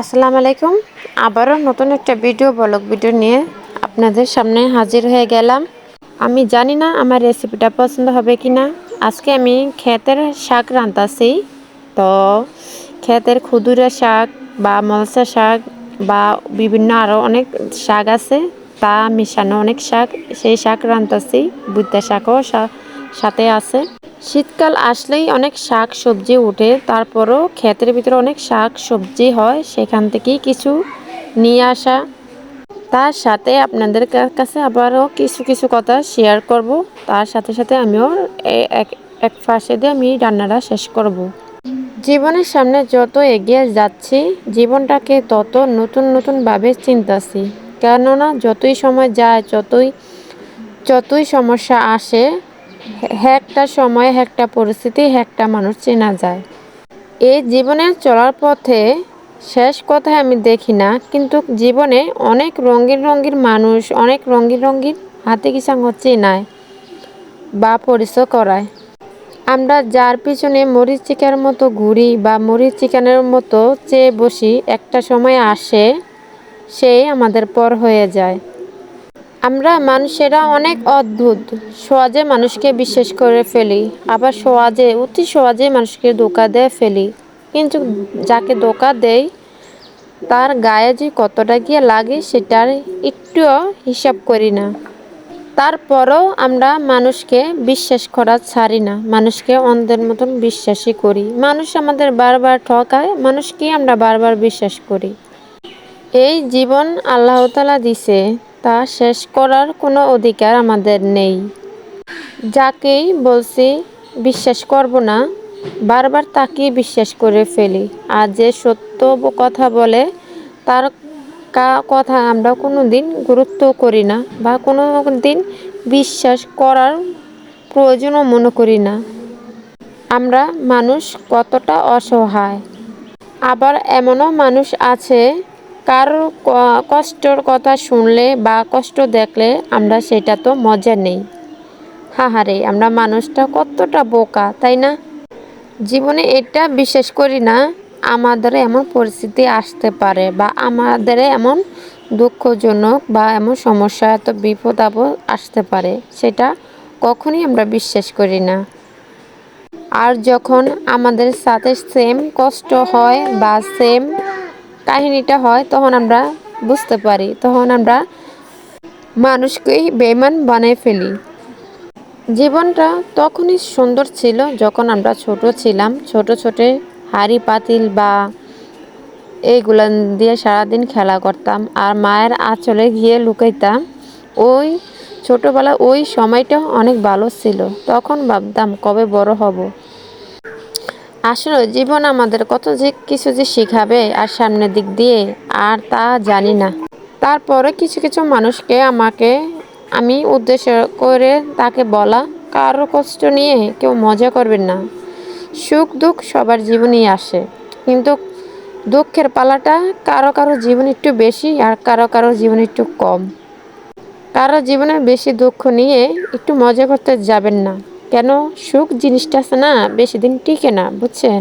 আসসালামু আলাইকুম। আবারও নতুন একটা ভিডিও, ব্লগ ভিডিও নিয়ে আপনাদের সামনে হাজির হয়ে গেলাম। আমি জানি না আমার রেসিপিটা পছন্দ হবে কি না আজকে আমি ক্ষেতের শাক রান্তাছি তো ক্ষেতের খুদুরা শাক বা মলসা শাক বা বিভিন্ন আরও অনেক শাক আছে, তা মিশানো অনেক শাক। সেই শাক রান্তাছি বুদ্ধা শাকও সাথে আছে। শীতকাল আসলেই অনেক শাক সবজি উঠে, তারপরও ক্ষেতের ভিতরে অনেক শাক সবজি হয়, সেখান থেকেই কিছু নিয়ে আসা। তার সাথে আপনাদের কাছে আবারও কিছু কিছু কথা শেয়ার করব। তার সাথে সাথে আমিও এক পাশে দিয়ে আমি রান্নাটা শেষ করব। জীবনের সামনে যত এগিয়ে যাচ্ছি, জীবনটাকে তত নতুন, নতুনভাবে চিন্তাছি। কেননা যতই সময় যায়, যতই যতই সমস্যা আসে একটা সময় একটা পরিস্থিতি একটা মানুষ চেনা যায়। এই জীবনের চলার পথে শেষ কথায় আমি দেখি না, কিন্তু জীবনে অনেক রঙিন রঙিন মানুষ, অনেক রঙিন রঙিন হাতে কিসাঙ্গ চেনায় বা পরিচয় করায়। আমরা যার পিছনে মরিচ চিকার মতো ঘুরি বা মরিচ চিকানের মতো চেয়ে বসি, একটা সময় আসে সেই আমাদের পর হয়ে যায়। আমরা মানুষেরা অনেক অদ্ভুত। সহজে মানুষকে বিশ্বাস করে ফেলি, আবার সহজে, অতি সহজে মানুষকে ধোকা দিয়ে ফেলি। কিন্তু যাকে ধোকা দেয় তার গায়ে যে কতটা গিয়ে লাগে সেটার একটুও হিসাব করি না। তারপরও আমরা মানুষকে বিশ্বাস করা ছাড়ি না, মানুষকে অন্ধের মতন বিশ্বাসই করি। মানুষ আমাদের বারবার ঠকায় মানুষকে আমরা বারবার বিশ্বাস করি। এই জীবন আল্লাহ তালা দিছে। তা শেষ করার কোনো অধিকার আমাদের নেই। যাকেই বলছি, বিশ্বাস করব না, বারবার তাকেই বিশ্বাস করে ফেলি। আর যে সত্য কথা বলে, তার কথা আমরা কোনো দিন গুরুত্ব করি না বা কোনো দিন বিশ্বাস করার প্রয়োজনও মনে করি না। আমরা মানুষ কতটা অসহায়। আবার এমনও মানুষ আছে কারোর কষ্টর কথা শুনলে বা কষ্ট দেখলে আমরা সেটা তো মজা নেই। হাহারে, আমরা মানুষটা কতটা বোকা, তাই না? জীবনে এটা বিশ্বাস করি না, আমাদের এমন পরিস্থিতি আসতে পারে বা আমাদের এমন দুঃখজনক বা এমন সমস্যা, এত বিপদ আপদ আসতে পারে, সেটা কখনই আমরা বিশ্বাস করি না। আর যখন আমাদের সাথে সেম কষ্ট হয় বা সেম কাহিনীটা হয়, তখন আমরা বুঝতে পারি, তখন আমরা মানুষকেই বেমান বানিয়ে ফেলি। জীবনটা তখনই সুন্দর ছিল যখন আমরা ছোট ছিলাম। ছোট ছোট হাড়ি পাতিল বা এইগুলো দিয়ে সারাদিন খেলা করতাম আর মায়ের আঁচলে গিয়ে লুকাইতাম। ওই ছোটোবেলা, ওই সময়টা অনেক ভালো ছিল। তখন ভাবতাম কবে বড় হব। আসলে জীবন আমাদের কত যে কিছু যে শিখাবে আর সামনের দিক দিয়ে, আর তা জানি না। তারপরে কিছু কিছু মানুষকে আমাকে, আমি উদ্দেশ্য করে তাকে বলা, কারও কষ্ট নিয়ে কেউ মজা করবেন না। সুখ দুঃখ সবার জীবনেই আসে। কিন্তু দুঃখের পালাটা কারও কারও জীবন একটু বেশি আর কারও কারও জীবন একটু কম। কারও জীবনে বেশি দুঃখ নিয়ে একটু মজা করতে যাবেন না। কেন? সুখ জিনিসটা আছে না, বেশি দিন টিকে না, বুঝছেন?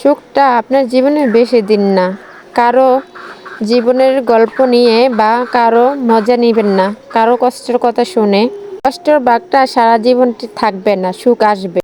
সুখটা আপনার জীবনে বেশি দিন না, কারও জীবনের গল্প নিয়ে বা কারও মজা নেবেন না, কারও কষ্টের কথা শুনে। কষ্টের বাঘটা সারা জীবনটি থাকবে না, সুখ আসবে।